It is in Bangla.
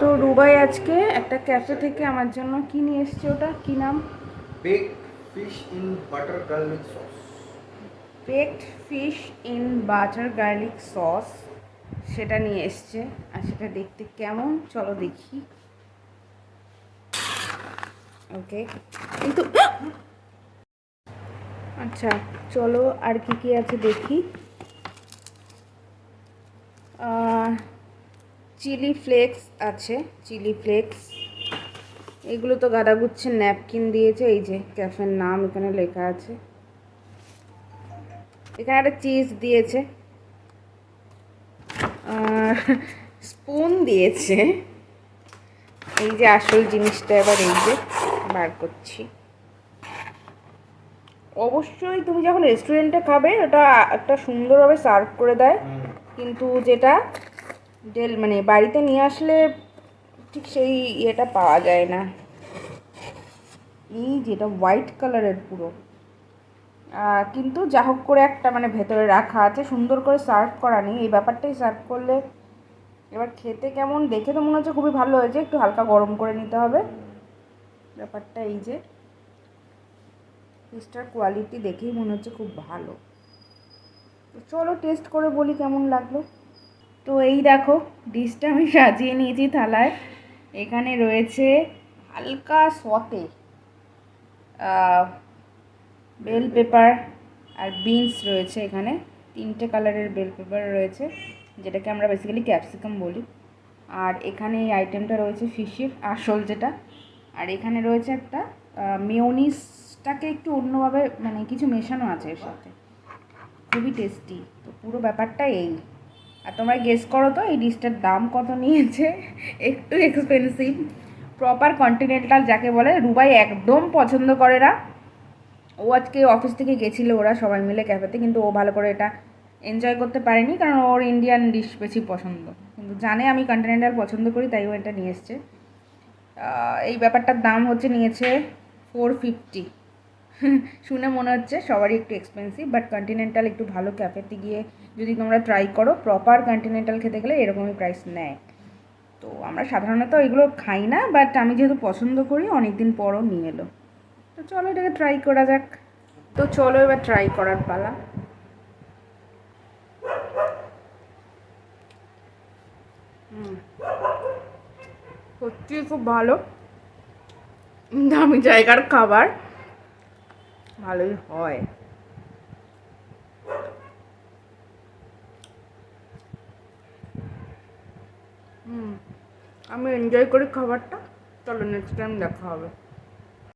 তো রুবাই আজকে একটা ক্যাফে থেকে আমার জন্য কি নিয়ে এসছে ওটা? কি নাম? Baked fish in butter garlic sauce. Baked fish in butter garlic sauce সেটা নিয়ে এসছে আর সেটা দেখতে কেমন? চলো দেখি। ওকে কিন্তু আচ্ছা চলো আর কি কি আছে দেখি। চিলি ফ্লেক্স আছে চিলি ফ্লেক্স। এগুলো তো গাদা গুচ্ছে ন্যাপকিন দিয়েছে এই যে ক্যাফের নাম এখানে লেখা আছে। এখানে একটা চিজ দিয়েছে। স্পুন দিয়েছে। এই যে আসল জিনিসটা এবার এই যে বার করছি। অবশ্যই তুমি যখন রেস্টুরেন্টে খাবে ওটা একটা সুন্দরভাবে সার্ভ করে দেয়। কিন্তু যেটা ডেল মানে বাড়িতে নিয়ে আসলে ঠিক সেই ইয়েটা পাওয়া যায় না। এই যেটা হোয়াইট কালারের পুরো। কিন্তু যা হোক করে একটা মানে ভেতরে রাখা আছে, সুন্দর করে সার্ভ করা নেই। এই ব্যাপারটাই সার্ভ করলে এবার খেতে কেমন, দেখে তো মনে হচ্ছে খুবই ভালো হয়েছে। একটু হালকা গরম করে নিতে হবে। ব্যাপারটা এই যে ফিশটার কোয়ালিটি দেখেই মনে হচ্ছে খুব ভালো। চলো টেস্ট করে বলি কেমন লাগল। তো এই দেখো ডিশটা আমি সাজিয়ে নিয়েছি থালায়। এখানে রয়েছে হালকা সতে বেল পেপার আর বিনস রয়েছে এখানে। তিনটে কালারের বেল পেপার রয়েছে, যেটাকে আমরা বেসিক্যালি ক্যাপসিকাম বলি। আর এখানে এই আইটেমটা রয়েছে ফিশের আসল যেটা। আর এখানে রয়েছে একটা মেয়নিসটাকে একটু অন্যভাবে মানে কিছু মেশানো আছে এর সাথে। খুবই টেস্টি তো পুরো ব্যাপারটা এই। আর তোমরা গেস করো তো, এই ডিশটার দাম কত নিয়েছে? একটু এক্সপেন্সিভ প্রপার কন্টিনেন্টাল যাকে বলে, রুবাই একদম পছন্দ করে না। ও আজকে অফিস থেকে গেছিল ওরা সবাই মিলে ক্যাফেতে কিন্তু ও ভালো করে এটা এনজয় করতে পারেনি, কারণ ওর ইন্ডিয়ান ডিশ বেশি পছন্দ। কিন্তু জানে আমি কন্টিনেন্টাল পছন্দ করি, তাই ও এটা নিয়ে এসছে। এই ব্যাপারটার দাম হচ্ছে নিয়েছে ফোর ফিফটি শুনে মনে হচ্ছে সবারই একটু এক্সপেন্সিভ বাট কন্টিনেন্টাল একটু ভালো ক্যাফেতে গিয়ে যদি তোমরা ট্রাই করো প্রপার কন্টিনেন্টাল খেতে গেলে এরকমই প্রাইস নেয়। তো আমরা সাধারণত এগুলো খাই না বাট আমি যেহেতু পছন্দ করি অনেক দিন পরও নিয়ে এলো। তো চলো এটাকে ট্রাই করা যাক। তো চলো এবার ট্রাই করার পালা। সত্যিই খুব ভালো। দামি জায়গার খাবার। ভালোই হয়। হুম আমি এনজয় করি খাবারটা। চলো নেক্সট টাইম দেখা হবে।